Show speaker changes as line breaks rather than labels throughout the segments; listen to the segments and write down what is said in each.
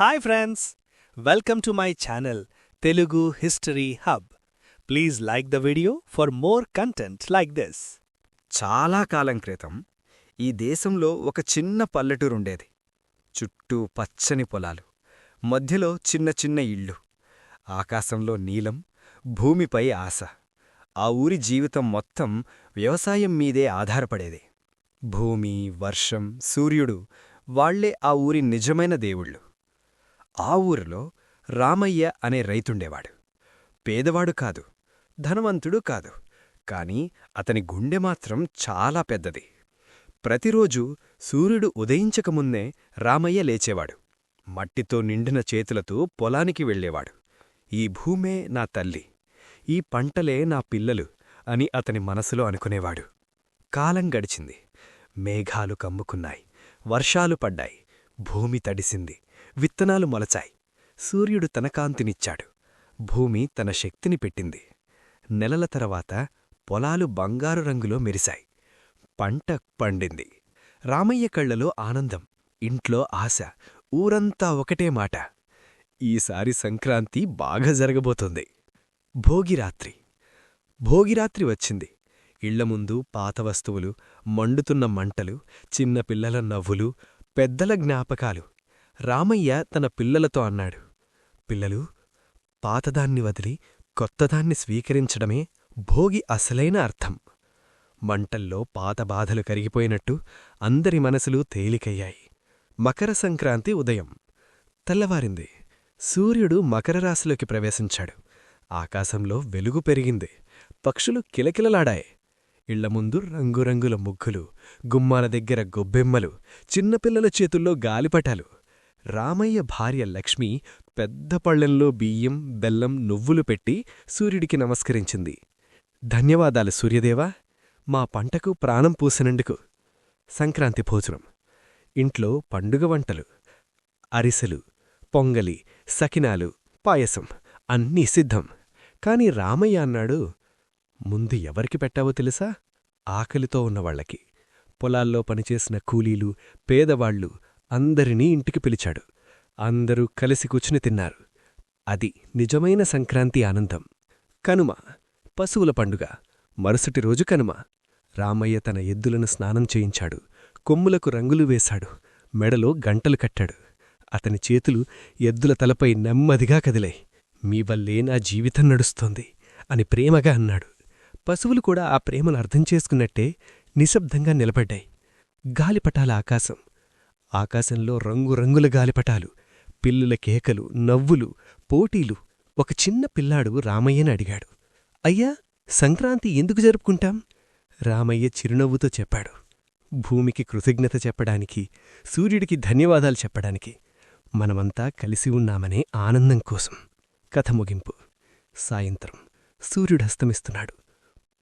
Hi friends welcome to my channel Telugu history hub please like the video for more content like this
చాలా కాలం క్రితం ఈ దేశంలో ఒక చిన్న పల్లెటూరుండేది చుట్టూ పచ్చని పొలాలు మధ్యలో చిన్న చిన్న ఇళ్ళు. ఆకాశంలో నీలం భూమిపై ఆశ. ఆ ఊరి జీవితం మొత్తం వ్యవసాయం మీదే ఆధారపడేది. భూమి వర్షం సూర్యుడు వాళ్ళే ఆ ఊరి నిజమైన దేవుళ్ళు. ఆ ఊరిలో రామయ్య అనే రైతుండేవాడు. పేదవాడు కాదు ధనవంతుడు కాదు కాని అతని గుండె మాత్రం చాలా పెద్దది. ప్రతిరోజూ సూర్యుడు ఉదయించకముందే రామయ్య లేచేవాడు. మట్టితో నిండిన చేతులతో పొలానికి వెళ్ళేవాడు. ఈ భూమే నా తల్లి ఈ పంటలే నా పిల్లలు అని అతని మనసులో అనుకునేవాడు. కాలం గడిచింది మేఘాలు కమ్ముకున్నాయి వర్షాలు పడ్డాయి భూమి తడిసింది విత్తనాలు మొలచాయి. సూర్యుడు తన కాంతినిచ్చాడు. భూమి తన శక్తిని పెట్టింది. నెలల తర్వాత పొలాలు బంగారు రంగులో మెరిశాయి. పంట పండింది. రామయ్య కళ్ళలో ఆనందం ఇంట్లో ఆశ ఊరంతా ఒకటే మాట. ఈసారి సంక్రాంతి బాగా జరగబోతోంది. భోగిరాత్రి. భోగిరాత్రి వచ్చింది. ఇళ్ళ ముందు పాత వస్తువులు మండుతున్న మంటలు చిన్నపిల్లల నవ్వులు పెద్దల జ్ఞాపకాలు రామయ్య తన పిల్లలతో అన్నాడు. పిల్లలు పాతదాన్ని వదిలి కొత్తదాన్ని స్వీకరించడమే భోగి అసలైన అర్థం. మంటల్లో పాత బాధలు కరిగిపోయినట్టు అందరి మనసులు తేలికయ్యాయి. మకర సంక్రాంతి ఉదయం. తెల్లవారింది. సూర్యుడు మకర రాశిలోకి ప్రవేశించాడు. ఆకాశంలో వెలుగు పెరిగింది. పక్షులు కిలకిలలాడాయి. ఇళ్ళ ముందు రంగురంగుల ముగ్గులు గుమ్మాల దగ్గర గొబ్బెమ్మలు చిన్నపిల్లల చేతుల్లో గాలిపటాలు రామయ్య భార్య లక్ష్మి పెద్ద పళ్ళెంలో బియ్యం బెల్లం నువ్వులు పెట్టి సూర్యుడికి నమస్కరించింది. ధన్యవాదాలు సూర్యదేవా! మా పంటకు ప్రాణం పూసినందుకు. సంక్రాంతి భోజనం. ఇంట్లో పండుగ వంటలు. అరిసెలు పొంగలి సకినాలు పాయసం అన్నీ సిద్ధం. కాని రామయ్య అన్నాడు ముందు ఎవరికి పెట్టావో తెలుసా? ఆకలితో ఉన్నవాళ్ళకి పొలాల్లో పనిచేసిన కూలీలు పేదవాళ్ళు అందరినీ ఇంటికి పిలిచాడు. అందరూ కలిసి కూర్చుని తిన్నారు. అది నిజమైన సంక్రాంతి ఆనందం. కనుమ పశువుల పండుగ. మరుసటి రోజు కనుమ. రామయ్య తన ఎద్దులను స్నానం చేయించాడు. కొమ్ములకు రంగులు వేశాడు. మెడలో గంటలు కట్టాడు. అతని చేతులు ఎద్దుల తలపై నెమ్మదిగా కదిలాయి. మీ వల్లే నా జీవితం నడుస్తోంది అని ప్రేమగా అన్నాడు. పశువులు కూడా ఆ ప్రేమను అర్థం చేసుకున్నట్టే నిశ్శబ్దంగా నిలబడ్డాయి. గాలిపటాల ఆకాశం ఆకాశంలో రంగురంగుల గాలిపటాలు పిల్లుల కేకలు నవ్వులు పోటీలు. ఒక చిన్న పిల్లాడు రామయ్యని అడిగాడు. అయ్యా సంక్రాంతి ఎందుకు జరుపుకుంటాం? రామయ్య చిరునవ్వుతో చెప్పాడు. భూమికి కృతజ్ఞత చెప్పడానికి సూర్యుడికి ధన్యవాదాలు చెప్పడానికి మనమంతా కలిసి ఉన్నామనే ఆనందం కోసం. కథ ముగింపు. సాయంత్రం. సూర్యుడస్తమిస్తున్నాడు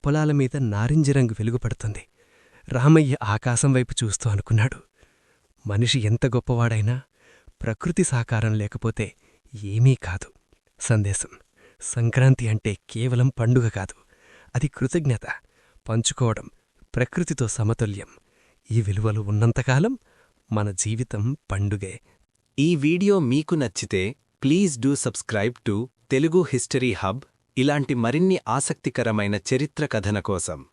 పొలాల మీద నారింజరంగు వెలుగుపడుతుంది. రామయ్య ఆకాశం వైపు చూస్తూ అనుకున్నాడు. మనిషి ఎంత గొప్పవాడైనా ప్రకృతి సాకారం లేకపోతే ఏమీ కాదు. సందేశం. సంక్రాంతి అంటే కేవలం పండుగ కాదు. అది కృతజ్ఞత పంచుకోవడం ప్రకృతితో సమతుల్యం. ఈ విలువలు ఉన్నంతకాలం మన జీవితం పండుగే.
ఈ వీడియో మీకు నచ్చితే please do subscribe to Telugu history hub. ఇలాంటి మరిన్ని ఆసక్తికరమైన చరిత్ర కథన కోసం